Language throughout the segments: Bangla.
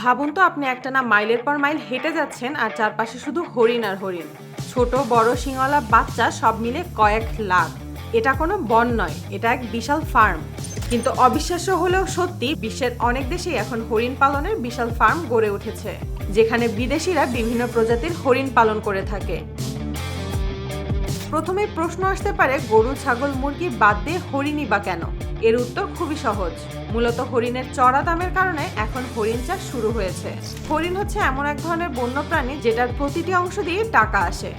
ভাবুন তো আপনি একটা না মাইলের পর মাইল হেঁটে যাচ্ছেন আর চারপাশে শুধু হরিণ আর হরিণ। ছোট, বড়, শিঙলা, বাচ্চা সব মিলে কয়েক লাখ। এটা কোনো বন নয়, এটা এক বিশাল ফার্ম। কিন্তু অবিশ্বাস্য হলেও সত্যি বিশ্বের অনেক দেশেই এখন হরিণ পালনের বিশাল ফার্ম গড়ে উঠেছে, যেখানে বিদেশিরা বিভিন্ন প্রজাতির হরিণ পালন করে থাকে। প্রথমে প্রশ্ন আসতে পারে, গরু, ছাগল, মুরগি বাদ দিয়ে হরিণই বা কেন? এর উত্তর খুবই সহজ। মূলত হরিণের চড়া দামের কারণে এখন হরিণ চাষ শুরু হয়েছে। হরিণ হচ্ছে এমন এক ধরনের বন্য প্রাণী যেটার প্রতিটি অংশ দিয়ে টাকা আসে।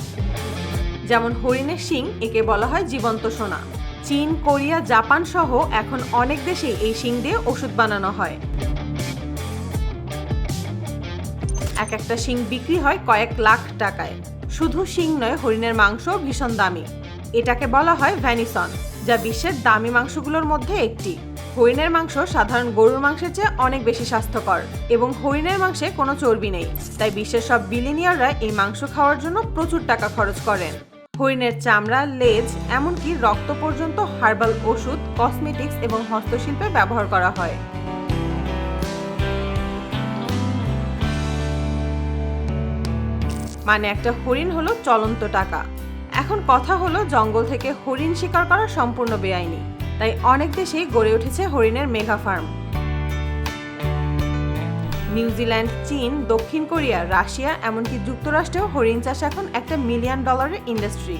যেমন হরিণের শিং, একে বলা হয় জীবন্ত সোনা। চীন, কোরিয়া, জাপান সহ এখন অনেক দেশেই এই শিং দিয়ে ওষুধ বানানো হয়। এক একটা শিং বিক্রি হয় কয়েক লাখ টাকায়। শুধু শিং নয়, হরিণের মাংস ভীষণ দামি। এটাকে বলা হয় ভ্যানিসন, যা বিশ্বের দামি মাংসগুলোর মধ্যে একটি। হরিণের মাংস সাধারণ গরুর মাংসের চেয়ে অনেক বেশি স্বাস্থ্যকর এবং হরিণের মাংসে কোনো চর্বি নেই, তাই বিশ্বের সব বিলিনিয়াররা এই মাংস খাওয়ার জন্য প্রচুর টাকা খরচ করেন। হরিণের চামড়া, লেজ, এমনকি রক্ত পর্যন্ত হার্বাল ওষুধ, কসমেটিক্স এবং হস্তশিল্পে ব্যবহার করা হয়। মানে একটা হরিণ হলো চলন্ত টাকা। এখন কথা হলো জঙ্গল থেকে হরিণ শিকার করা সম্পূর্ণ বেআইনি। তাই অনেক দেশেই গড়ে উঠেছে হরিণের মেগা ফার্ম। নিউজিল্যান্ড, চীন, দক্ষিণ কোরিয়া, রাশিয়া, এমনকি যুক্তরাষ্ট্রেও হরিণ চাষ এখন একটা মিলিয়ন ডলারের ইন্ডাস্ট্রি।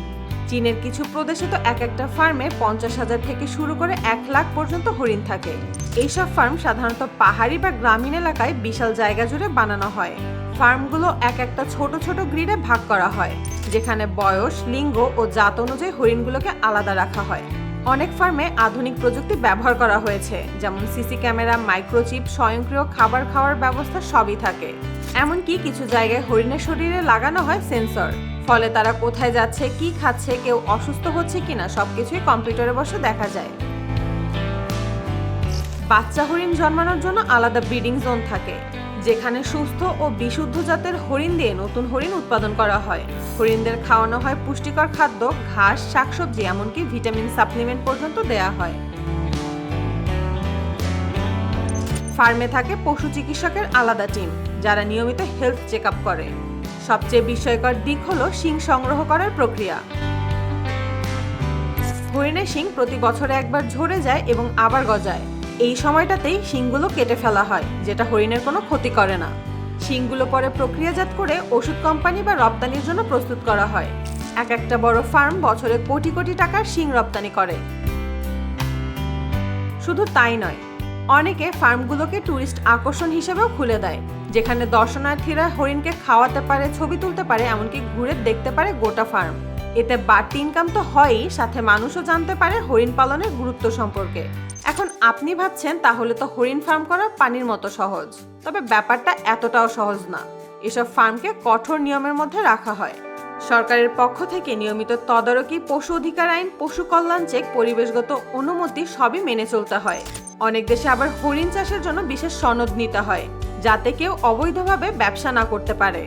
চীনের কিছু প্রদেশে তো এক একটা ফার্মে পঞ্চাশ হাজার থেকে শুরু করে এক লাখ পর্যন্ত হরিণ থাকে। এইসব ফার্ম সাধারণত পাহাড়ি বা গ্রামীণ এলাকায় বিশাল জায়গা জুড়ে বানানো হয়। ফার্মগুলো এক একটা ছোট ছোট গ্রিডে ভাগ করা হয়, যেখানে বয়স, লিঙ্গ ও জাত অনুযায়ী হরিণগুলোকে আলাদা রাখা হয়। অনেক ফার্মে আধুনিক প্রযুক্তি ব্যবহার করা হয়েছে, যেমন সিসি ক্যামেরা, মাইক্রোচিপ, স্বয়ংক্রিয় খাবার খাওয়ার ব্যবস্থা সবই থাকে। এমনকি কিছু জায়গায় হরিণের শরীরে লাগানো হয় সেন্সর। ফলে তারা কোথায় যাচ্ছে, কি খাচ্ছে, কেউ অসুস্থ হচ্ছে কিনা সবকিছুই কম্পিউটারে বসে দেখা যায়। বাচ্চা হরিণ জন্মানোর জন্য আলাদা ব্রিডিং জোন থাকে, যেখানে সুস্থ ও বিশুদ্ধ জাতের হরিণ দিয়ে নতুন হরিণ উৎপাদন করা হয়। হরিণদের খাওয়ানো হয় পুষ্টিকর খাদ্য, ঘাস, শাকসবজি, এমনকি ভিটামিন সাপ্লিমেন্ট পর্যন্ত দেয়া হয়। ফার্মে থাকে পশু চিকিৎসকের আলাদা টিম, যারা নিয়মিত হেলথ চেক করে। সবচেয়ে বিস্ময়কর দিক হল শিং সংগ্রহ করার প্রক্রিয়া। হরিণের শিং প্রতি বছরে একবার ঝরে যায় এবং আবার গজায়। এই সময়টাতেই শিংগুলো কেটে ফেলা হয়, যেটা হরিণের কোনো ক্ষতি করে না। শিংগুলো পরে প্রক্রিয়াজাত করে ওষুধ কোম্পানি বা রপ্তানির জন্য প্রস্তুত করা হয়। এক একটা বড় ফার্ম বছরে কোটি কোটি টাকার শিং রপ্তানি করে। শুধু তাই নয় অনেকে ফার্মগুলোকে ট্যুরিস্ট আকর্ষণ হিসেবেও খুলে দেয়, যেখানে দর্শনার্থীরা হরিণকে খাওয়াতে পারে, ছবি তুলতে পারে, এমনকি ঘুরে দেখতে পারে গোটা ফার্ম। এতে বাড়তি ইনকাম তো হয়ই, সাথে মানুষও জানতে পারে হরিণ পালনের গুরুত্ব সম্পর্কে। এখন আপনি ভাবছেন, তাহলে তো হরিণ ফার্ম করা পানির মতো সহজ। তবে ব্যাপারটা এতটাও সহজ না। এসব ফার্মকে কঠোর নিয়মের মধ্যে রাখা হয়। সরকারের পক্ষ থেকে নিয়মিত তদারকি, পশু অধিকার আইন, পশু কল্যাণ চেক, পরিবেশগত অনুমতি সবই মেনে চলতে হয়। অনেক দেশে আবার হরিণ চাষের জন্য বিশেষ সনদ নিতে হয়, যাতে কেউ অবৈধভাবে ব্যবসা না করতে পারে।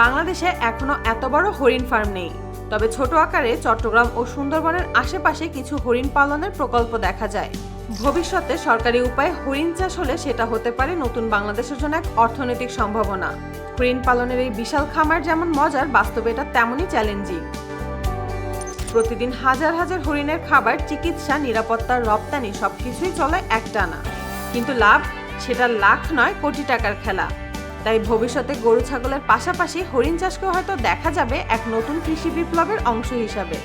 বাংলাদেশে এখনও এত বড় হরিণ ফার্ম নেই, তবে ছোট আকারে চট্টগ্রাম ও সুন্দরবনের আশেপাশে কিছু হরিণ পালনের প্রকল্প দেখা যায়। ভবিষ্যতে সরকারি উপায়ে হরিণ চাষ হলে সেটা হতে পারে নতুন বাংলাদেশের জন্য এক অর্থনৈতিক সম্ভাবনা। হরিণ পালনের এই বিশাল খামার যেমন মজার, বাস্তবে এটা তেমনই চ্যালেঞ্জিং প্রতিদিন হাজার হাজার হরিণের খাবার, চিকিৎসা, নিরাপত্তা, রপ্তানি সবকিছুই চলে একটানা কিন্তু লাভ? সেটা লাখ নয়, কোটি টাকার খেলা। তাই ভবিষ্যতে গরু, ছাগলের পাশাপাশি হরিণ চাষকে হয়তো দেখা যাবে এক নতুন কৃষি বিপ্লবের অংশ হিসাবে।